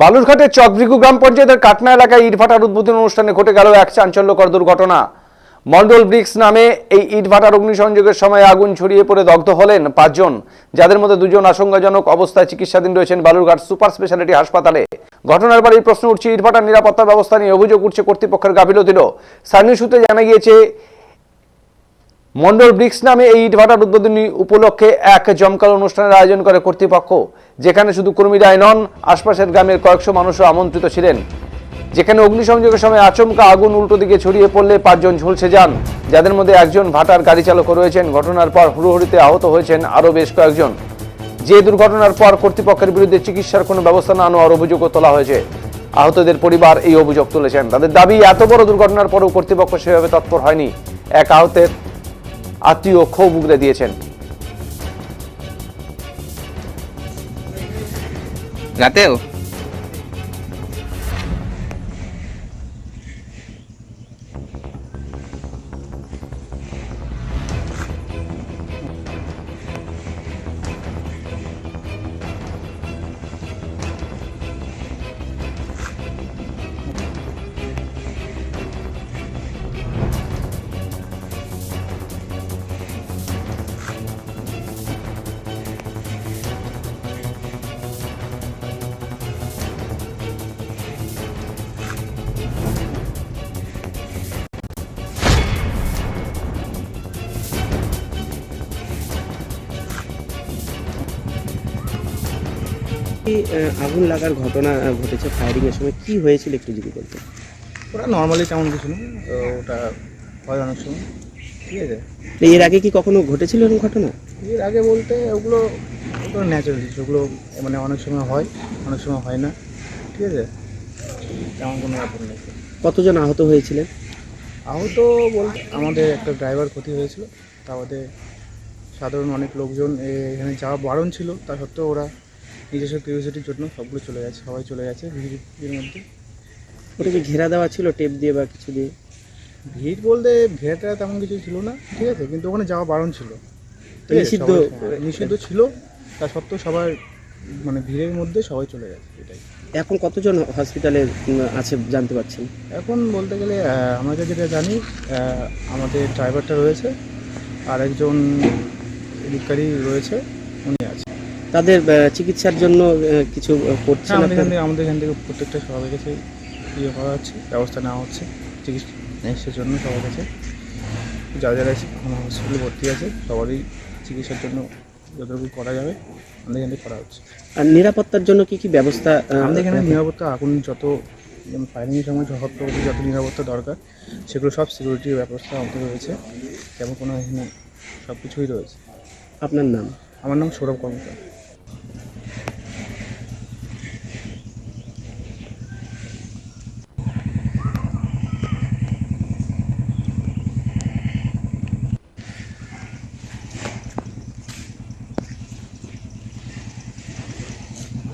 বালুরঘাটের চকভৃগু গ্রাম পঞ্চায়েতের কাটনা এলাকায় ইটভাটার উদ্বোধন অনুষ্ঠানে ঘটে গেল এক চাঞ্চল্যকর দুর্ঘটনা। মন্ডল ব্রিক্স নামে এই ইটভাটার অগ্নিসংযোগের সময় আগুন ছড়িয়ে পড়ে দগ্ধ হলেন পাঁচজন, যাদের মধ্যে দুজন আশঙ্কাজনক অবস্থায় চিকিৎসাধীন রয়েছেন বালুরঘাট সুপার স্পেশালিটি হাসপাতালে। ঘটনার পর এই প্রশ্ন উঠছে ইটভাটার নিরাপত্তা ব্যবস্থা নিয়ে অভিযোগ উঠছে কর্তৃপক্ষের গাফিলতিরও। স্থানীয় সূত্রে জানা গিয়েছে মন্ডল ব্রিক্স নামে এই ইটভাটার উদ্বোধনী উপলক্ষে এক জমকালো অনুষ্ঠানের আয়োজন করে কর্তৃপক্ষ, যেখানে শুধু কর্মীরাই নন, আশপাশের গ্রামের কয়েকশো মানুষও আমন্ত্রিত ছিলেন। যেখানে অগ্নিসংযোগের সময় আচমকা আগুন উল্টো দিকে ছড়িয়ে পড়লে পাঁচজন ঝলসে যান, যাদের মধ্যে একজন ভাটার গাড়ি চালকও রয়েছেন। ঘটনার পর হুড়োহুড়িতে আহত হয়েছেন আরও বেশ কয়েকজন। যে দুর্ঘটনার পর কর্তৃপক্ষের বিরুদ্ধে চিকিৎসার কোনো ব্যবস্থা না নেওয়ার অভিযোগও তোলা হয়েছে। আহতদের পরিবার এই অভিযোগ তুলেছেন। তাদের দাবি, এত বড় দুর্ঘটনার পরেও কর্তৃপক্ষ সেভাবে তৎপর হয়নি। এক আহতের আত্মীয় ক্ষোভ উগড়ে দিয়েছেন। রাতেও আগুন লাগার ঘটনা ঘটেছে ফায়ারিং এর সময়? কি হয়েছিল একটু যদি বলতে ওটা নর্মালি তেমন কিছু না। তো ওটা হয় অনেক সময়। ঠিক আছে? এর আগে কি কখনো ঘটেছিল এরকম ঘটনা? এর আগে বলতে ওগুলো ওগুলো ন্যাচারাল জিনিস ওগুলো মানে অনেক সময় হয় অনেক সময় হয় না। ঠিক আছে? তেমন কোনো ব্যাপার নেই। কতজন আহত হয়েছিলেন? আহত বলতে আমাদের একটা ড্রাইভার ক্ষতি হয়েছিল। তা আমাদের সাধারণ অনেক লোকজন এখানে যাওয়া বারণ ছিল। তা সত্ত্বেও ওরা নিজস্ব কিউরিয়াসিটির জন্য সবগুলো চলে গেছে সবাই চলে গেছে ভিড়ের মধ্যে। ওটা কি ঘেরা দেওয়া ছিল টেপ দিয়ে বা কিছু দিয়ে। ভিড় বলতে ভিড়টা তেমন কিছু ছিল না ঠিক আছে কিন্তু ওখানে যাওয়া বারণ ছিল। নিষিদ্ধ হ্যাঁ, নিষিদ্ধ ছিল তা সত্ত্বেও সবার মানে ভিড়ের মধ্যে সবাই চলে গেছে এটাই। এখন কতজন হসপিটালে আছে জানতে পারছেন? এখন বলতে গেলে আমরা যেটা জানি আমাদের ড্রাইভারটা রয়েছে আর একজন রয়েছে উনি আছে। তাদের চিকিৎসার জন্য কিছু করছে হ্যাঁ আমাদের এখান থেকে আমাদের এখান থেকে প্রত্যেকটা সবার কাছে ইয়ে করা হচ্ছে ব্যবস্থা নেওয়া হচ্ছে চিকিৎসার জন্য সবার কাছে। যারা যারা হসপিটালে ভর্তি আছে সবারই চিকিৎসার জন্য যতটুকু করা যাবে আমাদের এখান থেকে করা হচ্ছে। আর নিরাপত্তার জন্য কি কি ব্যবস্থা আমাদের এখানে নিরাপত্তা আগুন যত যেমন ফায়ারিংয়ের সময় প্রভৃতি যত নিরাপত্তা দরকার সেগুলো সব সিকিউরিটির ব্যবস্থা আমাদের রয়েছে। যেমন কোনো এখানে সব কিছুই রয়েছে। আপনার নাম? আমার নাম সৌরভ কর্মকার।